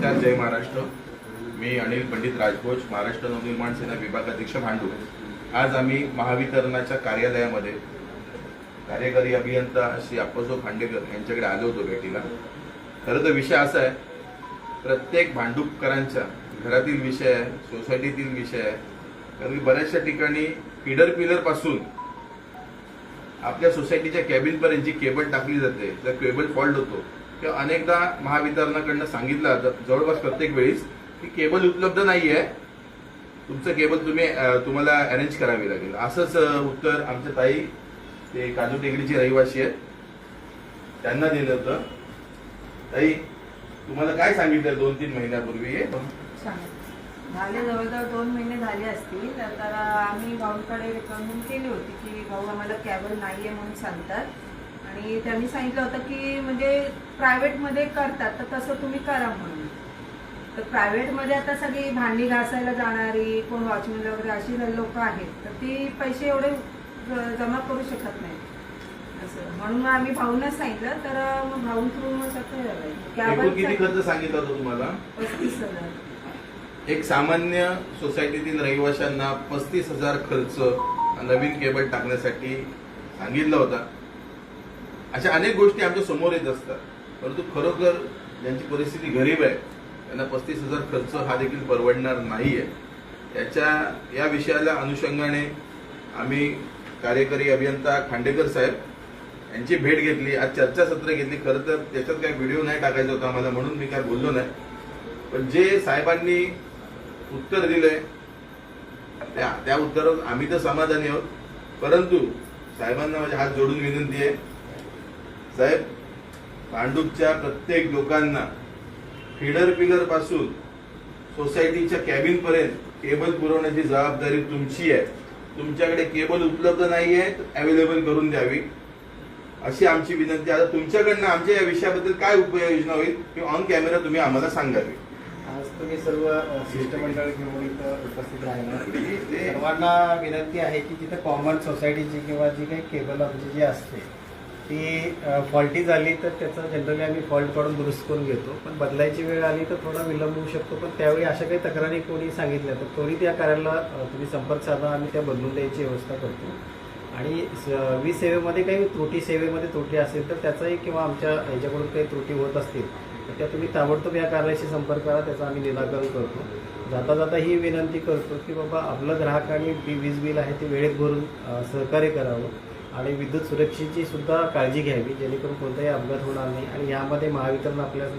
नमस्कार जय महाराष्ट्र. मी अनिल पंडित राजभोज महाराष्ट्र नवनिर्माण सेना विभागाध्यक्ष भांडूप आज आम्ही महावितरणाच्या कार्यालयामध्ये कार्यकारी अभियंता श्री अप्पासो खांडेकर यांच्याकडे आलो होतो भेटीला. खरं तर विषय असा आहे प्रत्येक भांडूपकरांच्या घरातील विषय आहे सोसायटीतील विषय आहे. कारण की बऱ्याचशा ठिकाणी फिडर पिलरपासून आपल्या सोसायटीच्या कॅबिनपर्यंत जी केबल टाकली जाते जर केबल फॉल्ट होतो. किंवा अनेकदा महावितरणाकडनं सांगितलं जवळपास प्रत्येक वेळीस की केबल उपलब्ध नाहीये. तुमचं केबल तुम्ही तुम्हाला अरेंज करावी लागेल. असंच उत्तर आमच्या ताई ते काजू टेकडीचे रहिवासी आहेत. त्यांना दिलं होतं. ताई तुम्हाला काय सांगितलं दोन तीन महिन्यापूर्वी? हे झाले जवळजवळ दोन महिने झाले असतील. तर आम्ही भाऊंकडे रिकमेंड केली होती की भाऊ आम्हाला कॅबल नाही आहे म्हणून सांगतात. आणि त्यांनी सांगितलं होतं की म्हणजे प्रायव्हेटमध्ये करतात तर तसं तुम्ही करा म्हणून. तर प्रायव्हेटमध्ये आता सगळी भांडी घासायला जाणारी कोण वॉचमॅन वगैरे अशी लोक आहेत तर ती पैसे एवढे जमा करू शकत नाही असं. म्हणून मग आम्ही भाऊंनाच सांगितलं तर मग भाऊन थ्रू मग सगळं किती खर्च सांगितला होता तुम्हाला? पस्तीस हजार. एक सामान्य सोसायटीतील रहिवाशांना पस्तीस हजार खर्च नवीन केबल टाकण्यासाठी सांगितला होता. अशा अनेक गोष्टी आमच्यासमोर येत असतात. परंतु खरोखर ज्यांची परिस्थिती गरीब आहे त्यांना पस्तीस हजार खर्च हा देखील परवडणार नाही आहे याच्या या विषयाला अनुषंगाने आम्ही कार्यकारी अभियंता खांडेकर साहेब यांची भेट घेतली. आज चर्चासत्र घेतली. खरं तर त्याच्यात काही व्हिडिओ नाही टाकायचा होता आम्हाला म्हणून मी काय बोललो नाही. पण जे साहेबांनी उत्तर दिलंय त्या त्या उत्तरावर आम्ही तर समाधानी आहोत. परंतु साहेबांना माझे हात जोडून विनंती आहे साहेब भांडूपच्या प्रत्येक लोकांना फिडर पिलरपासून सोसायटीच्या कॅबिन पर्यंत केबल पुरवण्याची जबाबदारी तुमची आहे. तुमच्याकडे केबल उपलब्ध नाही आहे अवेलेबल करून द्यावी. अशी आमची विनंती. आता तुमच्याकडनं आमच्या या विषयाबद्दल काय उपाययोजना होईल की ऑन कॅमेरा तुम्ही आम्हाला सांगावी. आज तुम्ही सर्व शिष्टमंडळ घेऊन इथं उपस्थित राहिला. सर्वांना विनंती आहे की जिथे कॉमन सोसायटीची किंवा जी काही केबल आमची जी असते ती फॉल्टी झाली तर त्याचं जनरली आम्ही फॉल्ट काढून दुरुस्त करून घेतो. पण बदलायची वेळ आली तर थोडा विलंब होऊ शकतो. पण त्यावेळी अशा काही तक्रारी कोणी सांगितल्या तर त्वरित या कार्याला तुम्ही संपर्क साधा आम्ही त्या बदलून द्यायची व्यवस्था करतो. आणि स- वीज सेवेमध्ये काही त्रुटी सेवेमध्ये त्रुटी असेल तर त्याचाही किंवा आमच्या ह्याच्याकडून काही त्रुटी होत असतील तर त्या तुम्ही ताबडतोब या कार्याशी संपर्क करा त्याचं आम्ही निराकरण करतो. जाता जाता ही विनंती करतो की बाबा आपलं ग्राहकांनी वीज बिल आहे ते वेळेत भरून सहकार्य करावं. आणि विद्युत सुरक्षेची सुद्धा काळजी घ्यावी जेणेकरून कोणताही अपघात होणार नाही. आणि यामध्ये महावितरण आपल्याला